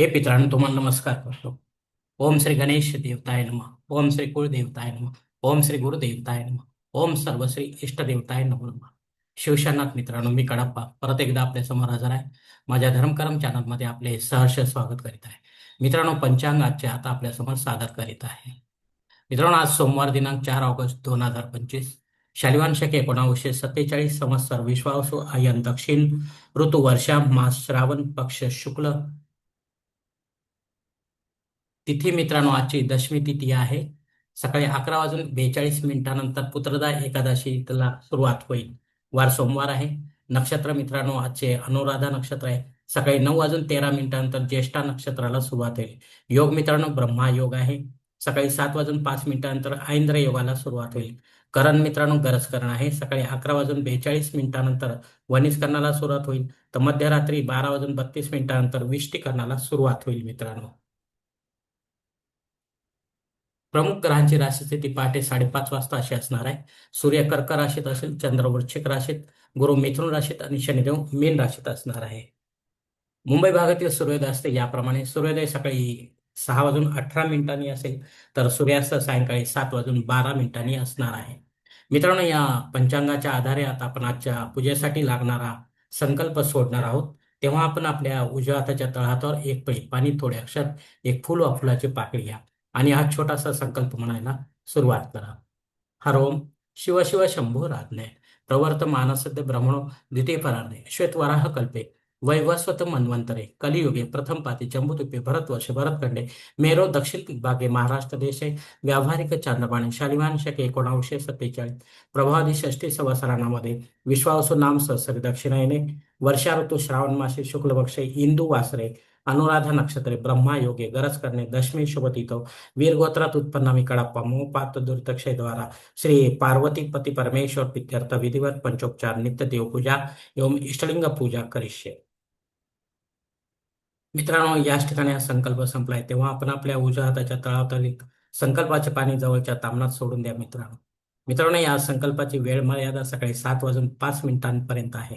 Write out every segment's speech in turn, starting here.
हे पित्रांनो तुम्हाला नमस्कार करतो. ओम श्री गणेश देवताय नम. ओम श्री कुळदेवताय नम. ओम श्री गुरुदेवताय नम. ओम सर्व श्री इष्टदेवताय नमो नम. शिवशनाथ मित्रांनो मी कडप्पा. परत एकदा आपल्यासमोर हजर आहे. माझ्या धर्मकरम चॅनलमध्ये आपले सहर्ष स्वागत करीत आहे. मित्रांनो पंचांग आजच्या आता आपल्यासमोर सादर करीत आहे. मित्रांनो आज सोमवार दिनांक चार ऑगस्ट दोन हजार पंचवीस. शालिवान शके एकोणावीसशे सत्तेचाळीस संवत्सर विश्वासू आयन दक्षिण ऋतू वर्षा मास श्रावण पक्ष शुक्ल तिथी मित्रांनो आजची दशमी तिथी आहे. सकाळी अकरा वाजून बेचाळीस मिनिटानंतर पुत्रदा तिला सुरुवात होईल. वार सोमवार आहे. नक्षत्र मित्रांनो आजचे अनुराधा नक्षत्र आहे. सकाळी नऊ वाजून तेरा मिनिटानंतर ज्येष्ठा नक्षत्राला सुरुवात होईल. योग मित्रांनो ब्रह्मा योग आहे. सकाळी सात वाजून पाच मिनिटानंतर ऐंद्र योगाला सुरुवात होईल. करण मित्रांनो गरज करण आहे. सकाळी अकरा वाजून बेचाळीस मिनिटानंतर वनिष्करणाला सुरुवात होईल. तर मध्यरात्री बारा वाजून बत्तीस मिनिटानंतर विष्टीकरणाला सुरुवात होईल मित्रांनो. प्रमुख ग्रहांची राशी ती पहाटे साडेपाच वाजता अशी असणार आहे. सूर्य कर्क राशीत असेल चंद्र वृश्चिक राशीत गुरु मिथुन राशीत आणि शनिदेव मीन राशीत असणार आहे. मुंबई भागातील सूर्योदय असते याप्रमाणे सूर्योदय सकाळी सहा वाजून अठरा मिनिटांनी असेल तर सूर्यास्त सायंकाळी सात वाजून बारा मिनिटांनी असणार आहे. मित्रांनो या पंचांगाच्या आधारे आता आपण आजच्या पूजेसाठी लागणारा संकल्प सोडणार आहोत. तेव्हा आपण आपल्या उजव्या हाताच्या तळहातावर एक पळी पाणी थोडे अक्षर एक फुल वा फुलाची पाकळी घ्या. आणि हा छोटासा संकल्प म्हणायला सुरुवात करा. हर ओम शिव शिव शंभू राधने प्रवर्त मानसद्य ब्रह्मणो द्वितीय परार्धे श्वेतवराह कल्पे वैवस्वत मन्वंतरे कलियुगे प्रथम पाती जम्बुतुपे भरतवर्ष भरतखंडे मेरो दक्षिण भागे महाराष्ट्र देशे व्यावहारिक चांद्रबाणे शालिवान शके एकोणावीसशे सत्तेचाळीस प्रभादी षष्टी सवसरानामध्ये विश्वासू नाम सहसरी दक्षिणायने वर्षा ऋतू श्रावण मासे शुक्ल पक्षे इंदू वासरे अनुराधा नक्षत्रे ब्रह्मा योगे गरज करणे दशमी शुभतितो वीरगोत्रात उत्पन्नामी कडाप्पा मोपात दुर्तक्षय द्वारा श्री पार्वती पती परमेश्वर प्रित्यर्थ विधिवत पंचोपचार नित्य देवपूजा एवं इष्टलिंग पूजा करिष्ये मित्रांनो याच ठिकाणी हा संकल्प संपलाय तेव्हा आपण आपल्या उजव्या हाताच्या तळावतली संकल्पाचे पाणी जवळच्या तामनात सोडून द्या मित्रांनो मित्रांनो या संकल्पाची वेळ मर्यादा सकाळी सात वाजून पाच मिनिटांपर्यंत आहे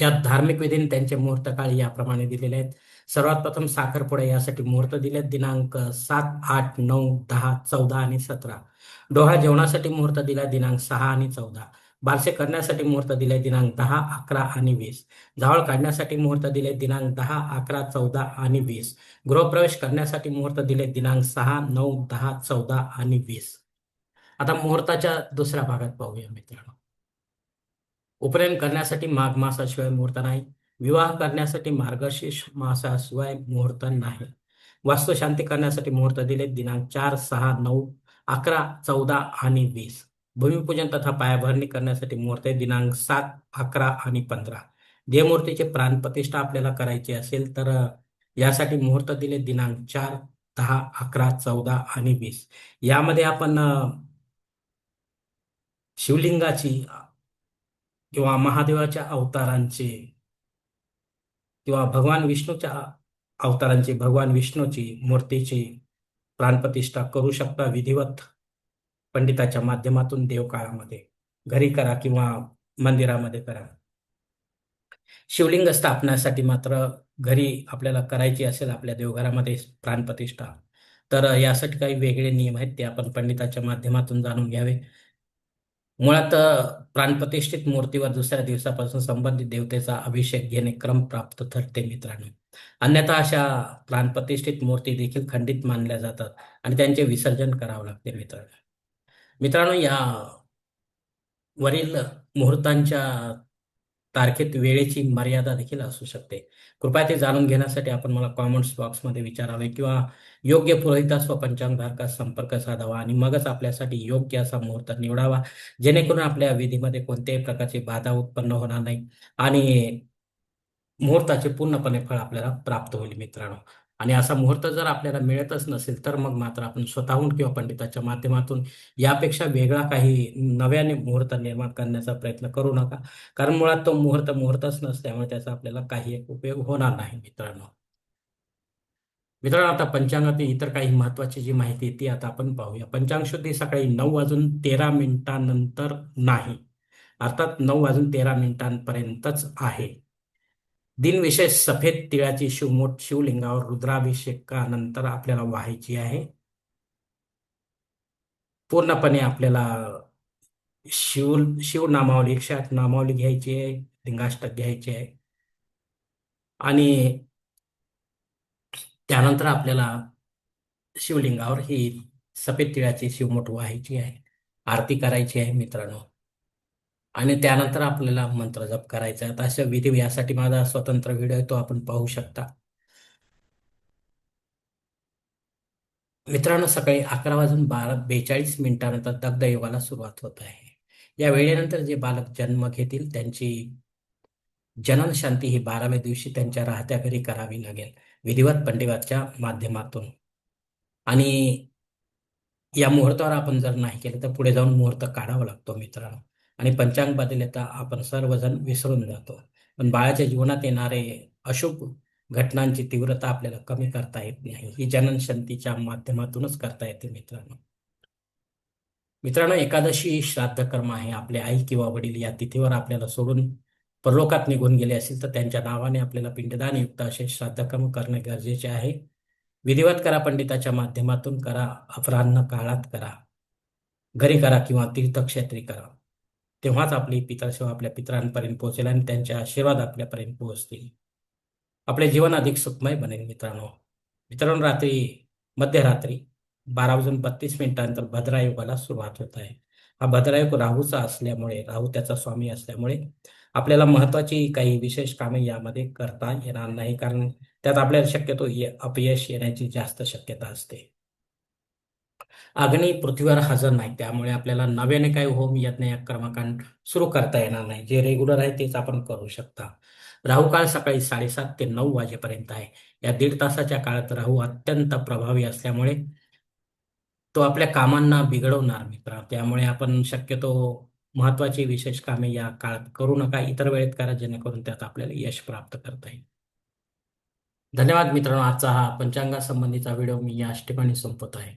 या धार्मिक विधीने त्यांचे मुहूर्त काळ याप्रमाणे दिलेले आहेत. सर्वात प्रथम साखरपुडा यासाठी मुहूर्त दिलेत. दिनांक सात आठ नऊ दहा चौदा आणि सतरा. डोहा जेवणासाठी मुहूर्त दिला दिनांक सहा आणि चौदा. बारसे करण्यासाठी मुहूर्त दिले दिनांक दहा अकरा आणि वीस. जावळ काढण्यासाठी मुहूर्त दिले दिनांक दहा अकरा चौदा आणि वीस. गृहप्रवेश करण्यासाठी मुहूर्त दिले दिनांक सहा नऊ दहा चौदा आणि वीस. आता मुहूर्ताच्या दुसऱ्या भागात पाहूया मित्रांनो. उपनयन करण्यासाठी माघ मासाशिवाय मुहूर्त नाही. विवाह करण्यासाठी मार्गशीर्ष मासाशिवाय मुहूर्त नाही. वास्तुशांती करण्यासाठी मुहूर्त दिले दिनांक चार सहा नऊ अकरा चौदा आणि वीस. भूमिपूजन तथा पायाभरणी करण्यासाठी मुहूर्त दिनांक सात अकरा आणि पंधरा. देवमूर्तीचे प्राणप्रतिष्ठा आपल्याला करायची असेल तर यासाठी मुहूर्त दिले दिनांक चार दहा अकरा चौदा आणि वीस. यामध्ये आपण शिवलिंगाची किंवा महादेवाच्या अवतारांचे किंवा भगवान विष्णूच्या अवतारांची भगवान विष्णूची मूर्तीची प्राणप्रतिष्ठा करू शकता विधिवत पंडिताच्या माध्यमातून देवकाळामध्ये. घरी करा किंवा मंदिरामध्ये करा. शिवलिंग स्थापण्यासाठी मात्र घरी आपल्याला करायची असेल आपल्या देवघरामध्ये प्राणप्रतिष्ठा तर यासाठी काही वेगळे नियम आहेत ते आपण पंडिताच्या माध्यमातून जाणून घ्यावे. मुळात प्राणप्रतिष्ठित मूर्तीवर दुसऱ्या दिवसापासून संबंधित देवतेचा अभिषेक घेणे क्रम प्राप्त ठरते मित्रांनो. अन्यथा अशा प्राणप्रतिष्ठित मूर्ती देखील खंडित मानल्या जातात आणि त्यांचे विसर्जन करावं लागते मित्रांनो. मित्रांनो या वरील मुहूर्तांच्या तारखेत वेळेची मर्यादा देखील असू शकते. कृपया ते जाणून घेण्यासाठी आपण मला कॉमेंट्स बॉक्समध्ये विचारावे किंवा योग्य पुरोहितास व पंचांगधारकास संपर्क साधावा आणि मगच आपल्यासाठी योग्य असा मुहूर्त निवडावा. जेणेकरून आपल्या विधीमध्ये कोणत्याही प्रकारची बाधा उत्पन्न होणार नाही आणि मुहूर्ताचे पूर्णपणे फळ आपल्याला प्राप्त होईल मित्रांनो. आणि असा मुहूर्त जर आपल्याला मिळतच नसेल तर मग मात्र आपण स्वतःहून किंवा पंडिताच्या माध्यमातून यापेक्षा वेगळा काही नव्याने मुहूर्त निर्माण करण्याचा प्रयत्न करू नका. कारण मुळात तो मुहूर्त मुहूर्तच नसल्यामुळे त्याचा आपल्याला काही एक उपयोग होणार नाही मित्रांनो. मित्रांनो आता पंचांगातील इतर काही महत्वाची जी माहिती आहे ती आता आपण पाहूया. पंचांग शुद्धी सकाळी नऊ वाजून तेरा मिनिटांनंतर नाही. अर्थात नऊ वाजून तेरा मिनिटांपर्यंतच आहे. दिनविशेष सफेद तिळाची शिवमोठ शिवलिंगावर रुद्राभिषेकानंतर आपल्याला व्हायची आहे. पूर्णपणे आपल्याला शिव शिव नामावली एकशे आठ नामावली घ्यायची आहे लिंगाष्टक घ्यायची आहे. आणि त्यानंतर आपल्याला शिवलिंगावर ही सफेद तिळाची शिवमोठ व्हायची आहे. आरती करायची आहे मित्रांनो. आणि त्यानंतर आपल्याला मंत्र जप करायचा आहे. अशा विधी यासाठी माझा स्वतंत्र व्हिडिओ आहे तो आपण पाहू शकता. मित्रांनो सकाळी अकरा वाजून बारा बेचाळीस मिनिटानंतर दग्ध योगाला सुरुवात होत आहे. या वेळेनंतर जे बालक जन्म घेतील त्यांची जनन शांती ही बाराव्या दिवशी त्यांच्या राहत्या घरी करावी लागेल. विधिवत पंडिवाच्या माध्यमातून. आणि या मुहूर्तावर आपण जर नाही केलं तर पुढे जाऊन मुहूर्त काढावा लागतो मित्रांनो. आणि पंचांग बदलता आपण सर्वजण विसरून जातो. पण बाळाच्या जीवनात येणारे अशुभ घटनांची तीव्रता आपल्याला कमी करता येत नाही. ही जनन शांतीच्या माध्यमातूनच करता येते मित्रांनो. मित्रांनो एकादशी श्राद्ध कर्म आहे. आपले आई किंवा वडील या तिथीवर आपल्याला सोडून परलोकात निघून गेले असेल तर त्यांच्या नावाने आपल्याला पिंडदान युक्त असे श्राद्धकर्म करणे गरजेचे आहे. विधिवत करा पंडिताच्या माध्यमातून करा अपराह्न काळात करा. घरी करा किंवा तीर्थक्षेत्री करा. तेव्हाच आपली पितरसेवा आपल्या पितरांपर्यंत पोहोचेल आणि त्यांचे आशीर्वाद आपल्यापर्यंत पोहोचतील. आपले जीवन अधिक सुखमय बनेल मित्रांनो. मित्रांनो रात्री मध्यरात्री बारा वाजून बत्तीस मिनिटांनंतर भद्रायुगाला सुरुवात होत आहे. हा भद्रायुग राहूचा असल्यामुळे राहू त्याचा स्वामी असल्यामुळे आपल्याला महत्वाची काही विशेष कामे यामध्ये करता येणार नाही कारण त्यात आपल्याला शक्यतो अपयश येण्याची जास्त शक्यता असते. अग्नी पृथ्वीवर हजर नाही. त्यामुळे आपल्याला नव्याने काही होम यज्ञ या कर्मकांड सुरू करता येणार नाही. जे रेग्युलर आहे तेच आपण करू शकता. राहू काळ सकाळी साडेसात ते नऊ वाजेपर्यंत आहे. या दीड तासाच्या काळात राहू अत्यंत प्रभावी असल्यामुळे तो आपल्या कामांना बिघडवणार मित्र. त्यामुळे आपण शक्यतो महत्वाची विशेष कामे या काळात करू नका. इतर वेळेत करा जेणेकरून त्यात आपल्याला यश प्राप्त करता येईल. धन्यवाद मित्रांनो. आजचा हा पंचांगासंबंधीचा व्हिडिओ मी याच ठिकाणी संपत आहे.